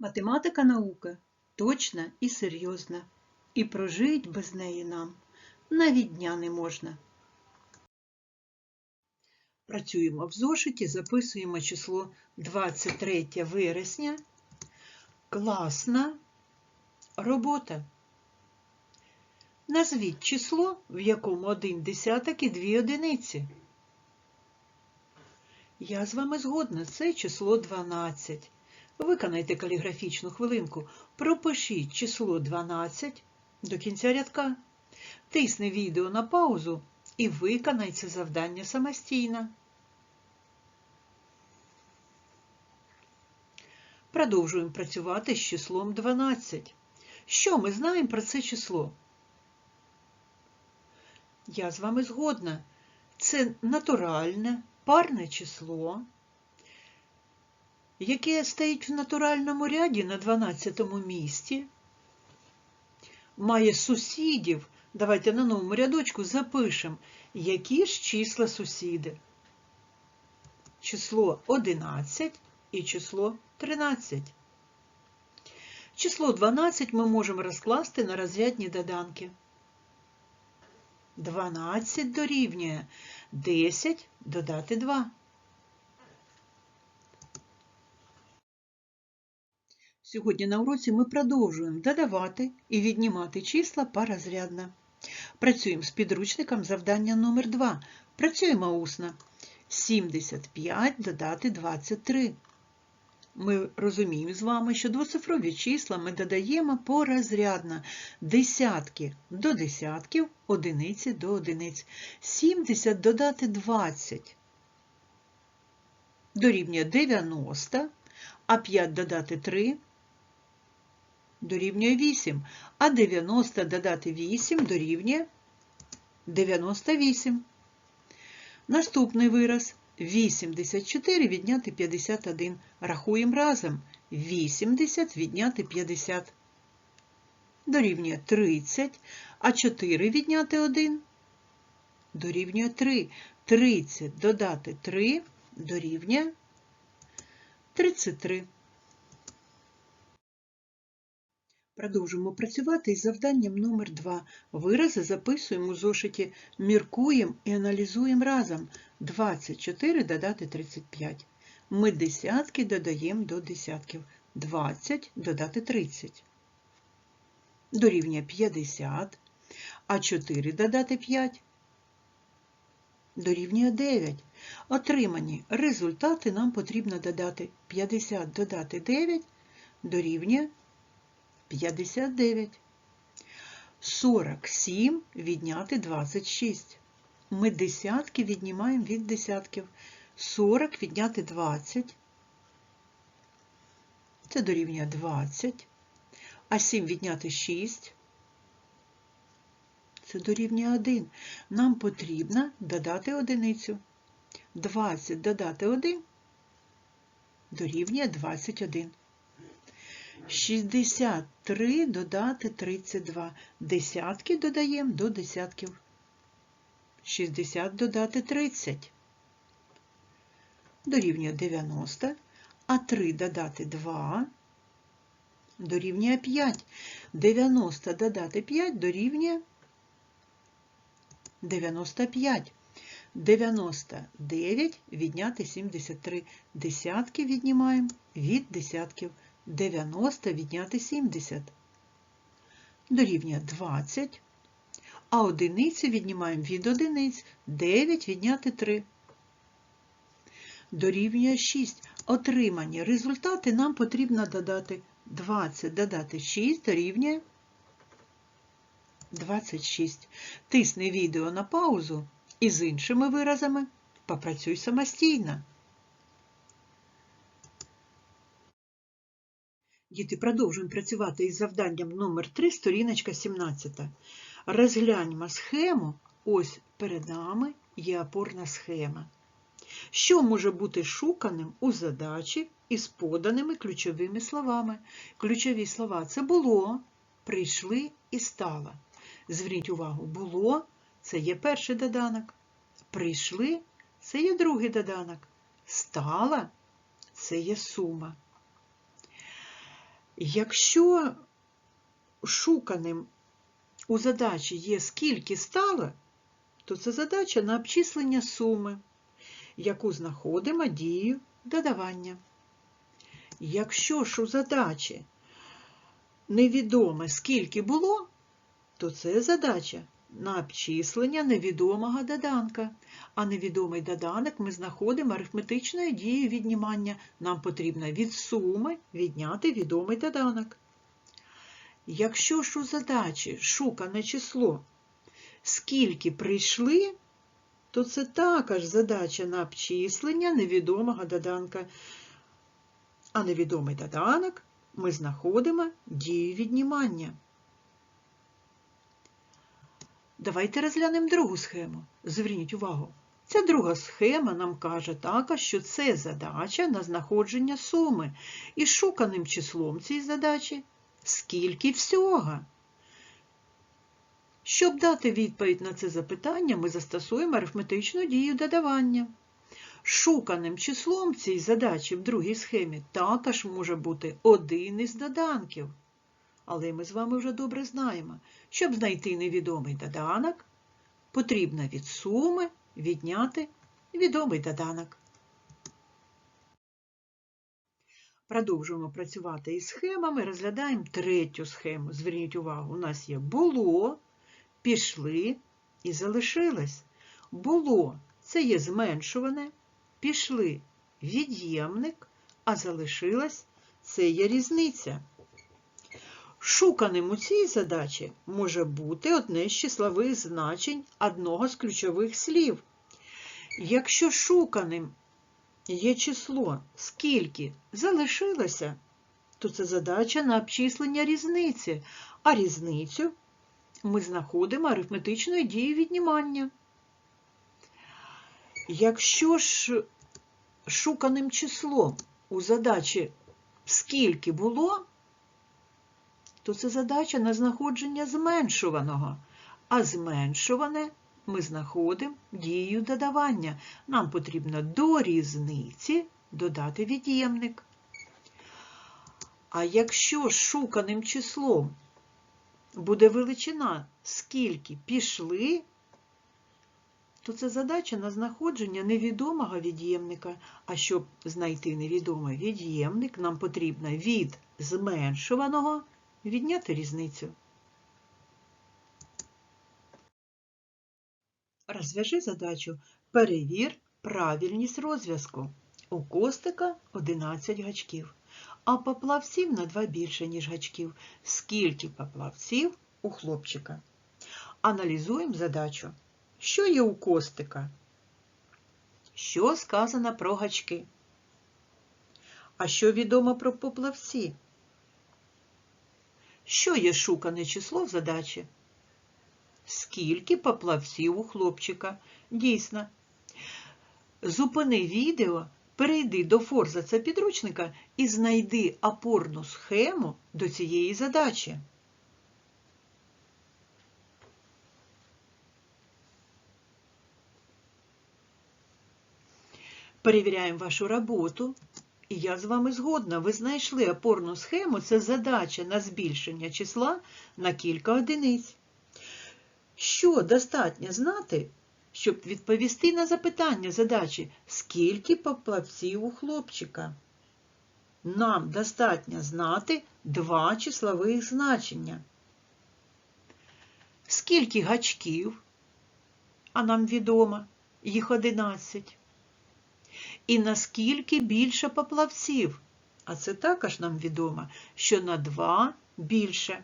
Математика наука точна і серйозна, і прожить без неї нам навіть дня не можна. Працюємо в зошиті, записуємо число 23 вересня. Класна робота. Назвіть число, в якому один десяток і дві одиниці. Я з вами згодна, це число 12. Виконайте каліграфічну хвилинку. Пропишіть число 12 до кінця рядка. Тисни відео на паузу і виконай це завдання самостійно. Продовжуємо працювати з числом 12. Що ми знаємо про це число? Я з вами згодна. Це натуральне, парне число, яке стоїть в натуральному ряді на 12 місці, має сусідів. Давайте на новому рядочку запишемо, які ж числа сусіди. Число 11 і число 13. Число 12 ми можемо розкласти на розрядні доданки. 12 дорівнює 10 додати 2. Сьогодні на уроці ми продовжуємо додавати і віднімати числа парозрядно. Працюємо з підручником завдання номер 2 Працюємо усно. 75 додати 23. Ми розуміємо з вами, що двоцифрові числа ми додаємо порозрядно. Десятки до десятків, одиниці до одиниць. 70 додати 20 дорівнює 90, а 5 додати 3 дорівнює 8, а 90 додати 8 дорівнює 98. Наступний вираз 84 відняти 51. Рахуємо разом. 80 відняти 50. Дорівнює 30, а 4 відняти 1 дорівнює 3. 30 додати 3 дорівнює 33. Продовжуємо працювати із завданням номер 2 Вирази записуємо у зошиті, міркуємо і аналізуємо разом. 24 додати 35. Ми десятки додаємо до десятків. 20 додати 30. Дорівнює 50. А 4 додати 5. Дорівнює 9. Отримані результати нам потрібно додати 50 додати 9 дорівнює 59. 47 відняти 26. Ми десятки віднімаємо від десятків. 40 відняти 20. Це дорівнює 20. А 7 відняти 6. Це дорівнює 1. Нам потрібно додати одиницю. 20 додати 1 дорівнює 21. 63 додати 32. Десятки додаємо до десятків. 60 додати 30. Дорівнює 90, а 3 додати 2 дорівнює 5. 90 додати 5 дорівнює 95. 99 відняти 73. Десятки віднімаємо від десятків. 90 відняти 70. Дорівнює 20. А одиниці віднімаємо від одиниць 9 відняти 3. Дорівнює 6. Отримані результати нам потрібно додати 20 додати 6 дорівнює 26. Тисни відео на паузу і з іншими виразами попрацюй самостійно. Діти, продовжуємо працювати із завданням номер 3 сторіночка 17. Розгляньмо схему. Ось перед нами є опорна схема. Що може бути шуканим у задачі із поданими ключовими словами? Ключові слова це було, прийшли і стало. Зверніть увагу, було це є перший доданок. Прийшли це є другий доданок. Стала це є сума. Якщо шуканим у задачі є скільки стало, то це задача на обчислення суми, яку знаходимо дією додавання. Якщо ж у задачі невідоме скільки було, то це задача на обчислення невідомого доданка. А невідомий доданок ми знаходимо арифметичною дією віднімання. Нам потрібно від суми відняти відомий доданок. Якщо ж у задачі шукане число скільки прийшли, то це також задача на обчислення невідомого доданка. А невідомий доданок ми знаходимо дію віднімання. Давайте розглянемо другу схему. Зверніть увагу. Ця друга схема нам каже також, що це задача на знаходження суми. І шуканим числом цієї задачі скільки всього. Щоб дати відповідь на це запитання, ми застосуємо арифметичну дію додавання. Шуканим числом цієї задачі в другій схемі також може бути один із доданків. Але ми з вами вже добре знаємо, щоб знайти невідомий доданок, потрібно від суми відняти відомий доданок. Продовжуємо працювати із схемами, розглядаємо третю схему. Зверніть увагу, у нас є було, пішли і залишилось. Було це є зменшуване, пішли від'ємник, а залишилось це є різниця. Шуканим у цій задачі може бути одне з числових значень одного з ключових слів. Якщо шуканим є число, скільки залишилося, то це задача на обчислення різниці, а різницю ми знаходимо арифметичною дією віднімання. Якщо ж шуканим числом у задачі скільки було, то це задача на знаходження зменшуваного, а зменшуване ми знаходимо дією додавання. Нам потрібно до різниці додати від'ємник. А якщо шуканим числом буде величина, скільки пішли, то це задача на знаходження невідомого від'ємника. А щоб знайти невідомий від'ємник, нам потрібно від зменшуваного відняти різницю. Розв'яжи задачу Перевір правильність розв'язку. У костика 11 гачків, а поплавців на 2 більше, ніж гачків. Скільки поплавців у хлопчика? Аналізуємо задачу. Що є у костика? Що сказано про гачки? А що відомо про поплавці? Що є шукане число в задачі? Скільки поплавців у хлопчика? Дійсно. Зупини відео, перейди до форзаца підручника і знайди опорну схему до цієї задачі. Перевіряємо вашу роботу. І я з вами згодна. Ви знайшли опорну схему, це задача на збільшення числа на кілька одиниць. Що достатньо знати, щоб відповісти на запитання задачі, скільки поплавців у хлопчика? Нам достатньо знати два числових значення. Скільки гачків, а нам відомо, їх 11. І наскільки більше поплавців, а це також нам відомо, що на 2 більше.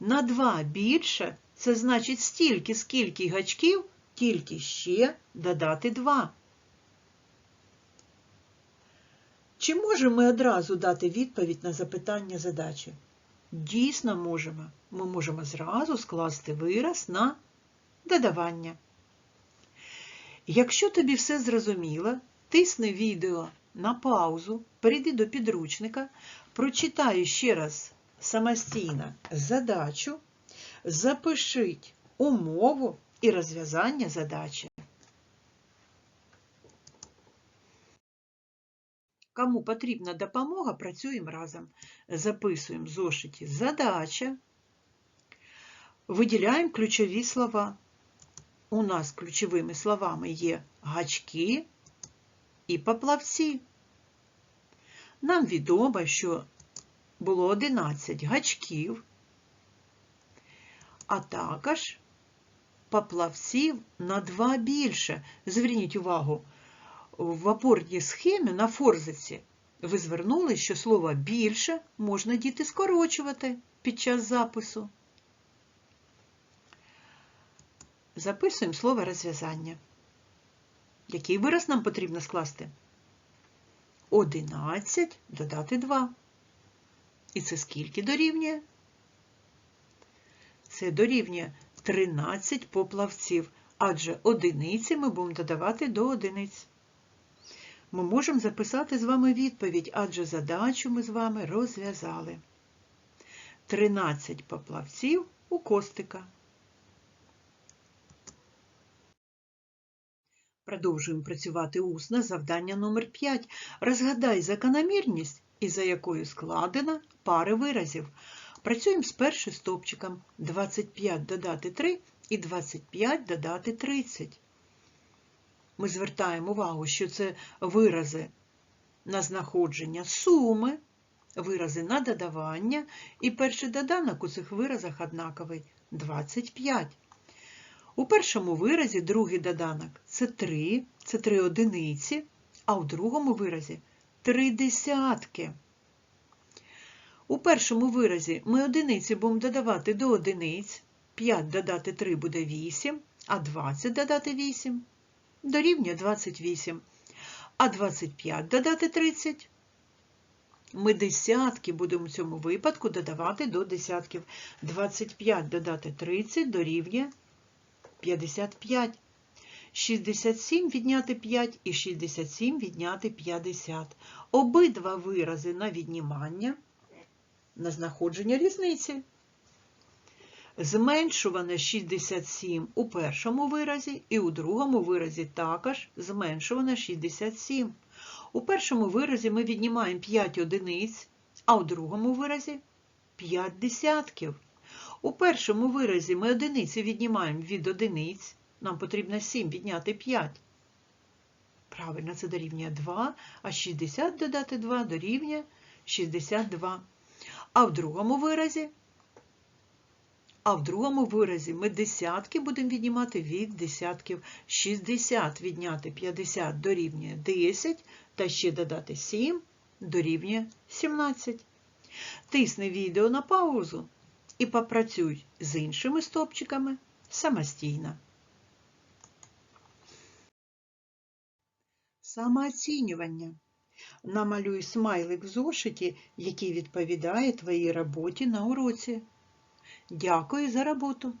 На 2 більше це значить стільки, скільки гачків, тільки ще додати 2. Чи можемо ми одразу дати відповідь на запитання задачі? Дійсно можемо. Ми можемо зразу скласти вираз на додавання. Якщо тобі все зрозуміло, тисни відео на паузу, перейди до підручника, прочитай ще раз самостійно задачу, запишіть умову і розв'язання задачі. Кому потрібна допомога, працюємо разом. Записуємо в зошиті задача. Виділяємо ключові слова. У нас ключовими словами є гачки і поплавці. Нам відомо, що було 11 гачків, а також поплавців на 2 більше. Зверніть увагу, в опорній схемі на форзиці ви звернули, що слово більше можна діти скорочувати під час запису. Записуємо слово розв'язання. Який вираз нам потрібно скласти? 11 додати 2. І це скільки дорівнює? Це дорівнює 13 поплавців, адже одиниці ми будемо додавати до одиниць. Ми можемо записати з вами відповідь, адже задачу ми з вами розв'язали. 13 поплавців у костика. Продовжуємо працювати усно. Завдання номер 5. Розгадай закономірність, із за якою складена пари виразів. Працюємо з першим стовпчиком 25 додати 3 і 25 додати 30. Ми звертаємо увагу, що це вирази на знаходження суми, вирази на додавання, і перший доданок у цих виразах однаковий 25. У першому виразі другий доданок це 3, це 3 одиниці, а у другому виразі 3 десятки. У першому виразі ми одиниці будемо додавати до одиниць, 5 додати 3 буде 8, а 20 додати 8 дорівнює 28. А 25 додати 30. Ми десятки будемо в цьому випадку додавати до десятків. 25 додати 30 дорівнює 55. 67 відняти 5 і 67 відняти 50. Обидва вирази на віднімання, на знаходження різниці. Зменшуване 67 у першому виразі і у другому виразі також зменшуване 67. У першому виразі ми віднімаємо 5 одиниць, а у другому виразі 5 десятків. У першому виразі ми одиниці віднімаємо від одиниць, нам потрібно 7 відняти 5. Правильно, це дорівнює 2, а 60 додати 2 дорівнює 62. А в другому виразі а в другому виразі ми десятки будемо віднімати від десятків. 60 відняти 50 дорівнює 10, та ще додати 7 дорівнює 17. Тисни відео на паузу і попрацюй з іншими стопчиками самостійно. Самооцінювання. Намалюй смайлик в зошиті, який відповідає твоїй роботі на уроці. Дякую за роботу!